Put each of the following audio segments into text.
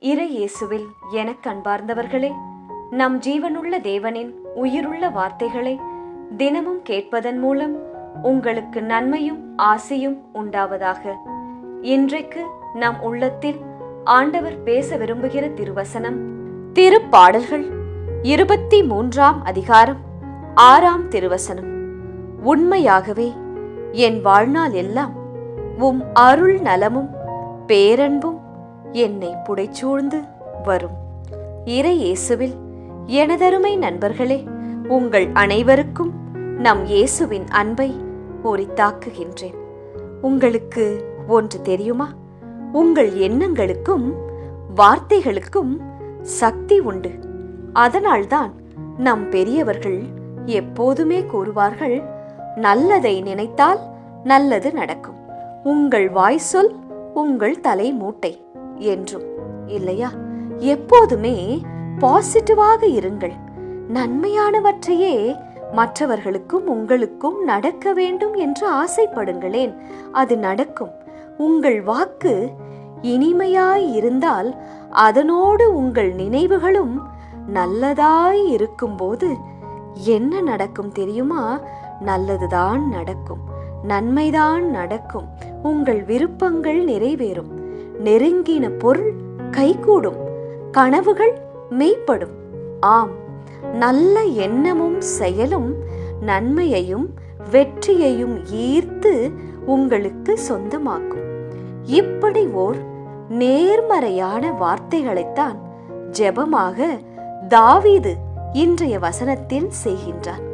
இறை இயேசுவில் எனக் கண்பார்ந்தவர்களே நம் ஜீவனுள்ள தேவனின் உயிருள்ள வார்த்தைகளை தினமும் கேட்பதன் மூலம் உங்களுக்கு நன்மையும் ஆசையும் உண்டாவதாக. இன்றைக்கு நம் உள்ளத்தில் ஆண்டவர் பேச விரும்புகிற திருவசனம் திருப்பாடல்கள் இருபத்தி மூன்றாம் அதிகாரம் ஆறாம் திருவசனம். உண்மையாகவே என் வாழ்நாள் எல்லாம் உம் அருள் நலமும் பேரன்பும் என்னை புடைச்சூழ்ந்து வரும். இறை இயேசுவில் எனதருமை நண்பர்களே உங்கள் அனைவருக்கும் நம் இயேசுவின் அன்பை உரித்தாக்குகின்றேன். உங்களுக்கு ஒன்று தெரியுமா? உங்கள் எண்ணங்களுக்கும் வார்த்தைகளுக்கும் சக்தி உண்டு. அதனால்தான் நம் பெரியவர்கள் எப்போதுமே கூறுவார்கள் நல்லதை நினைத்தால் நல்லது நடக்கும். உங்கள் வாய் சொல் உங்கள் தலை மூட்டை என்றும். இல்லையா? எப்போதுமே பாசிட்டிவாக இருங்கள். நன்மையானவற்றையே மற்றவர்களுக்கும் உங்களுக்கும் நடக்க வேண்டும் என்று ஆசைப்படுங்களேன். அது நடக்கும். உங்கள் வாக்கு இனிமையாய் இருந்தால் அதனோடு உங்கள் நினைவுகளும் நல்லதாய் இருக்கும்போது என்ன நடக்கும் தெரியுமா? நல்லதுதான் நடக்கும். நன்மைதான் நடக்கும். உங்கள் விருப்பங்கள் நிறைவேறும். நெருங்கின பொருள் கைகூடும் கனவுகள் மெய்ப்படும். ஆம் நல்ல எண்ணமும் செயலும் நன்மையையும் வெற்றியையும் ஈர்த்து உங்களுக்கு சொந்தமாக்கும். இப்படி ஓர் நேர்மறையான வார்த்தைகளைத்தான் ஜெபமாக தாவீது இன்றைய வசனத்தில் செய்கின்றார்.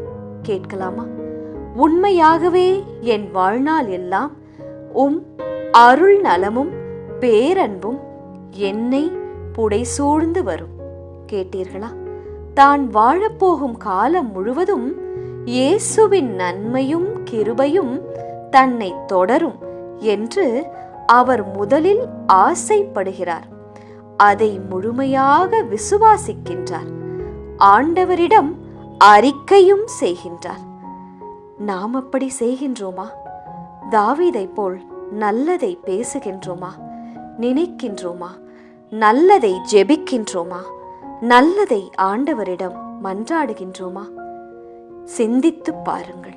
கேட்கலாமா? உண்மையாகவே என் வாழ்நாள் எல்லாம் உம் அருள் நலமும் பேரன்பும் என்னை புடை சூழ்ந்து வரும். கேட்டீர்களா? தான் வாழப்போகும் காலம் முழுவதும் இயேசுவின் நன்மையும் கிருபையும் தன்னை தொடரும் என்று அவர் முதலில் ஆசைப்படுகிறார். அதை முழுமையாக விசுவாசிக்கின்றார். ஆண்டவரிடம் அறிக்கையும் செய்கின்றார். நாம் அப்படி செய்கின்றோமா? தாவீதை போல் நல்லதை பேசுகின்றோமா? நினைக்கின்றோமா? நல்லதை ஜெபிக்கின்றோமா? நல்லதை ஆண்டவரிடம் மன்றாடுகின்றோமா? சிந்தித்துப் பாருங்கள்.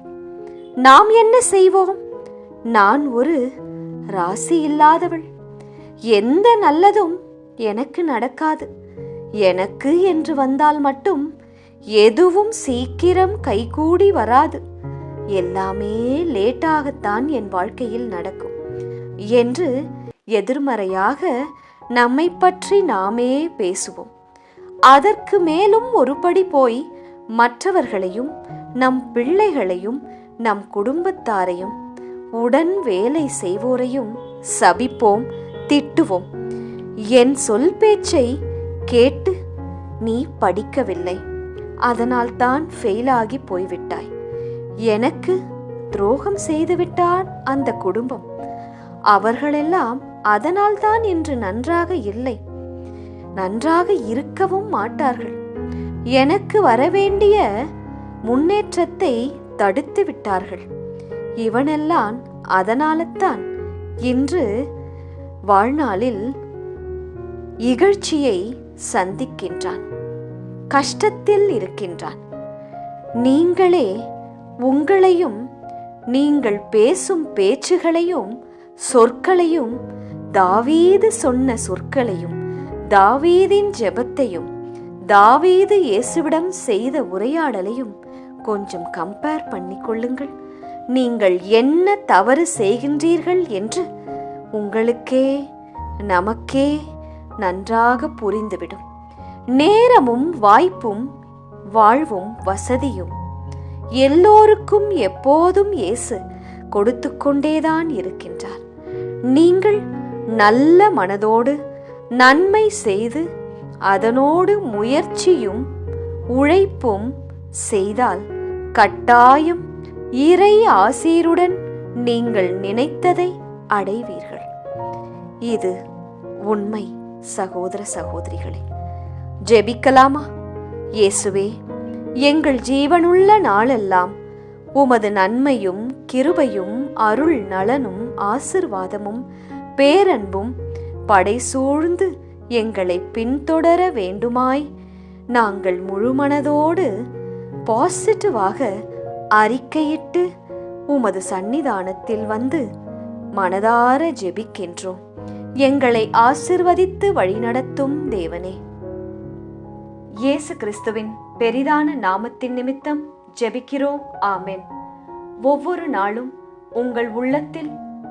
நாம் என்ன செய்வோம்? நான் ஒரு ராசி இல்லாதவள். எந்த நல்லதும் எனக்கு நடக்காது. எனக்கு என்று வந்தால் மட்டும் எதுவும் சீக்கிரம் கைகூடி வராது. எல்லாமே லேட்டாகத்தான் என் வாழ்க்கையில் நடக்கும். என்று எதிர்மறையாக நம்மை பற்றி நாமே பேசுவோம். அதற்கு மேலும் ஒருபடி போய் மற்றவர்களையும் நம் பிள்ளைகளையும் நம் குடும்பத்தாரையும் உடன் வேலை செய்வோரையும் சபிப்போம் திட்டுவோம். என் சொல் பேச்சை கேட்டு நீ படிக்கவில்லை. அதனால் தான் ஃபெயிலாகி போய்விட்டாய். எனக்கு துரோகம் செய்துவிட்டான் அந்த குடும்பம். அவர்களெல்லாம் அதனால்தான் இன்று நன்றாக இல்லை. நன்றாக இருக்கவும் மாட்டார்கள். எனக்கு வரவேண்டிய முன்னேற்றத்தை தடுத்து விட்டார்கள். இவனெல்லாம் அதனால்தான் இன்று வாழ்நாளில் இகழ்ச்சியை சந்திக்கின்றான். கஷ்டத்தில் இருக்கின்றான். நீங்களே உங்களையும் நீங்கள் பேசும் பேச்சுகளையும் சொற்களையும் தாவீது சொன்ன சொற்களையும் தாவீதின் ஜெபத்தையும் தாவீது இயேசுவிடம் செய்த உரையாடலையும் கொஞ்சம் கம்பேர் பண்ணிக் கொள்ளுங்கள் நீங்கள் என்ன தவறு செய்கின்றீர்கள் என்று உங்களுக்கே நமக்கே நன்றாக புரிந்துவிடும். நேரமும் வாய்ப்பும் வாழ்வும் வசதியும் எல்லோருக்கும் எப்போதும் இயேசு கொடுத்து கொண்டேதான் இருக்கின்றார். நீங்கள் நல்ல மனதோடு நன்மை செய்து அதனோடு முயற்சியும் உழைப்பும் செய்தால் கட்டாயம் இறை ஆசீருடன் நீங்கள் நினைத்ததை அடைவீர்கள். இது உண்மை சகோதர சகோதரிகளே. ஜெபிக்கலாமா? இயேசுவே எங்கள் ஜீவனுள்ள நாளெல்லாம் உமது நன்மையும் கிருபையும் அருள் நலனும் ஆசிர்வாதமும் பேரன்பும் படை சூழ்ந்து எங்களை பின்தொடர வேண்டுமாய். நாங்கள் முழுமனதோடு பாசிட்டிவாக அறிக்கையிட்டு உமது சந்நிதானத்தில் வந்து மனதார ஜெபிக்கின்றோம். எங்களை ஆசிர்வதித்து வழிநடத்தும் தேவனே. இயேசு கிறிஸ்துவின் பெரிதான நாமத்தின் நிமித்தம் ஜெபிக்கிறோம். ஆமென். ஒவ்வொரு நாளும் உங்கள் உள்ளத்தில்